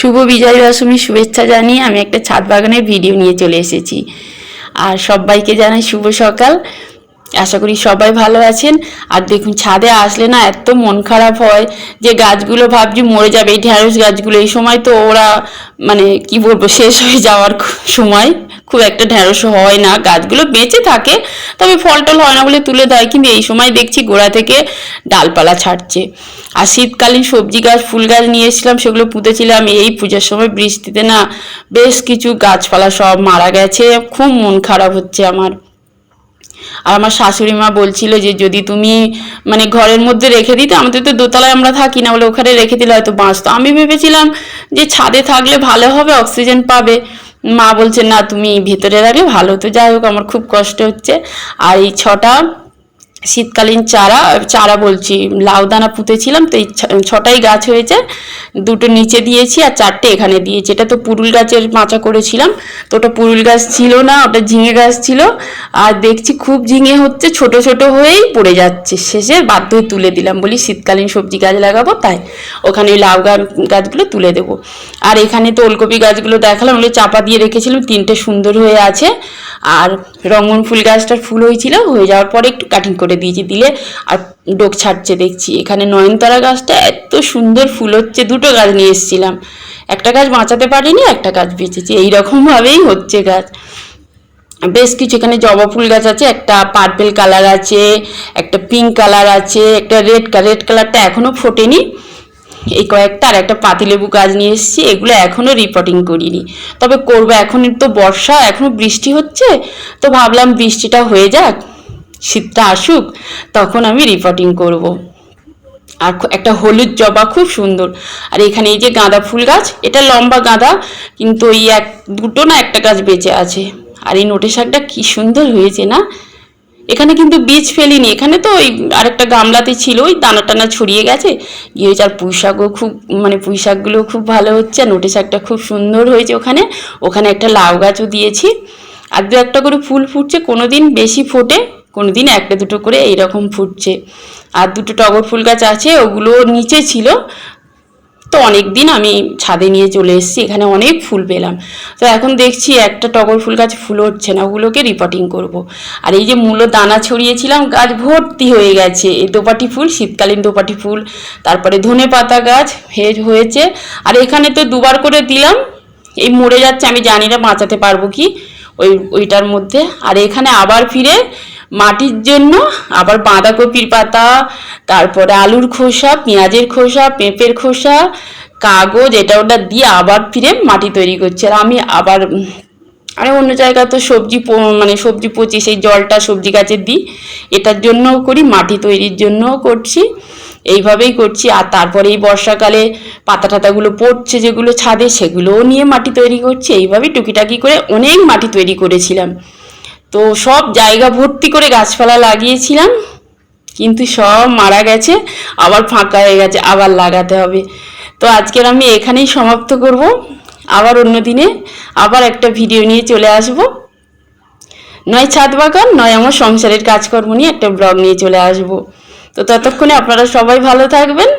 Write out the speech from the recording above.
শুভ বিজয় দশমীর শুভেচ্ছা জানিয়ে আমি একটা ছাদ বাগানের ভিডিও নিয়ে চলে এসেছি। আর সবাইকে জানাই শুভ সকাল। আশা করি সবাই ভালো আছেন। আর দেখুন, ছাদে আসলে না এত মন খারাপ হয় যে গাছগুলো ভাবছি মরে যাবে। এই ঢ্যাঁড়স গাছগুলো, এই সময় তো ওরা মানে কি বলব, শেষ হয়ে যাওয়ার সময়। খুব একটা ঢ্যাঁড়স হয় না, গাছগুলো বেঁচে থাকে, তবে ফল টল হয় না বলে তুলে দেয়, কিন্তু এই সময় দেখছি গোড়া থেকে ডালপালা ছাড়ছে। আর শীতকালীন সবজি গাছ, ফুল গাছ নিয়ে এসেছিলাম, সেগুলো পুঁতেছিলাম, এই পূজার সময় বৃষ্টিতে না বেশ কিছু গাছপালা সব মারা গেছে, খুব মন খারাপ হচ্ছে আমার। আর আমার শাশুড়ি মা বলছিল যে, যদি তুমি মানে ঘরের মধ্যে রেখে দিতে, আমাদের তো দোতলায় আমরা থাকি না বলে ওখানে রেখে দিলে হয়তো বাঁচতো। আমি ভেবেছিলাম যে ছাদে থাকলে ভালো হবে, অক্সিজেন পাবে। মা বলছে, না, তুমি ভেতরে রাখলে ভালো তো যাই হোক, আমার খুব কষ্ট হচ্ছে। আর এই ছটা শীতকালীন চারা চারা বলছি, লাউ দানা পুঁতেছিলাম, তো এই ছটাই গাছ হয়েছে, দুটো নিচে দিয়েছি আর চারটে এখানে দিয়েছি। এটা তো পুরুল গাছের মাচা করেছিলাম, তো ওটা পুরুল গাছ ছিল না, ওটা ঝিঙে গাছ ছিল, আর দেখছি খুব ঝিঙে হচ্ছে, ছোট ছোট হয়েই পড়ে যাচ্ছে। শেষে বাধ্য হয়ে তুলে দিলাম, বলি শীতকালীন সবজি গাছ লাগাবো, তাই ওখানে ওই লাউ গাছ গাছগুলো তুলে দেবো। আর এখানে তো ওলকপি গাছগুলো দেখালাম, ওগুলো চাপা দিয়ে রেখেছিলাম, তিনটে সুন্দর হয়ে আছে। আর রঙন ফুল গাছটার ফুল হয়েছিল, হয়ে যাওয়ার পরে একটু কাটিং করে দিয়েছি, দিলে আর ডোক ছাড়ছে দেখছি। এখানে নয়নতারা গাছটা এত সুন্দর ফুল হচ্ছে, দুটো গাছ নিয়ে এসেছিলাম। একটা গাছ বাঁচাতে পারিনি, একটা গাছ বেঁচেছি। এইরকমভাবেই হচ্ছে গাছ। বেশ কিছু এখানে জবা ফুল গাছ আছে, একটা পার্পেল কালার আছে, একটা পিঙ্ক কালার আছে, একটা রেড রেড কালারটা এখনও ফোটেনি। এই কয়েকটা আর একটা পাতিলেবু গাছ নিয়ে এসেছি, এগুলো এখনও রিপোর্টিং করিনি। তবে করব এখন তো বর্ষা এখনও বৃষ্টি হচ্ছে, তো ভাবলাম বৃষ্টিটা হয়ে যাক। শীতটা আসুক, তখন আমি রিপোর্টিং করব। আর একটা হলুদ জবা খুব সুন্দর। আর এখানে এই যে গাঁদা ফুল গাছ, এটা লম্বা গাঁদা, কিন্তু ওই এক, দুটো না একটা গাছ বেঁচে আছে। আর এই নোটে শাকটা কি সুন্দর হয়েছে না? এখানে কিন্তু বীজ ফেলিনি। এখানে তো ওই আরেকটা গামলাতে ছিল, ওই দানা টানা ছড়িয়ে গেছে। গিয়ে হয়েছে আর পুঁই শাকও খুব মানে পুঁই শাকগুলো খুব ভালো হচ্ছে, আর নোটে শাকটা খুব সুন্দর হয়েছে ওখানে। ওখানে একটা লাউ গাছও দিয়েছি। আর দু একটা করে ফুল ফুটছে কোনো দিন বেশি ফোটে কোনো দিন একটা দুটো করে এইরকম ফুটছে। আর দুটো টগর ফুল গাছ আছে, ওগুলো নিচে ছিল। তো অনেক দিন আমি ছাদে নিয়ে চলে এসেছি, এখানে অনেক ফুল পেলাম। তো এখন দেখছি একটা টগর ফুল গাছ ফুল হচ্ছে না, ওগুলোকে রিপোর্টিং করব। আর এই যে মূলো দানা ছড়িয়েছিলাম, গাছ ভর্তি হয়ে গেছে। এই দোপাটি ফুল, শীতকালীন দোপাটি ফুল, তারপরে ধনে পাতা গাছ হয়েছে। আর এখানে তো দুবার করে দিলাম, এই মরে যাচ্ছে আমি জানি না, বাঁচাতে পারব কি ওই, ওইটার মধ্যে। আর এখানে আবার ফিরে মাটির জন্য, আবার বাঁধাকপির পাতা, তারপরে আলুর খোসা, পেঁয়াজের খোসা, পেঁপের খোসা, কাগজ, এটা ওটা দিয়ে আবার ফিরে মাটি তৈরি করছে। আর আমি আবার আরে অন্য জায়গায় তো সবজি মানে সবজি পচি, সেই জলটা সবজি গাছে দিই। এটার জন্যও করি, মাটি তৈরির জন্যও করছি। এইভাবেই করছি। আর তারপরে এই বর্ষাকালে পাতা টাতাগুলো পড়ছে, যেগুলো ছাদে, সেগুলোও নিয়ে মাটি তৈরি করছি। এইভাবেই টুকিটাকি করে অনেক মাটি তৈরি করেছিলাম। তো সব জায়গা ভর্তি করে গাছপালা লাগিয়েছিলাম, কিন্তু সব মারা গেছে, আবার ফাঁকা হয়ে গেছে, আবার লাগাতে হবে। তো আজকের আমি এখানেই সমাপ্ত করব, আবার অন্য দিনে আবার একটা ভিডিও নিয়ে চলে আসব। নয় ছাদ বাগান, নয় আমার সংসারের কাজকর্ম নিয়ে একটা ব্লগ নিয়ে চলে আসব। তো ততক্ষণে আপনারা সবাই ভালো থাকবেন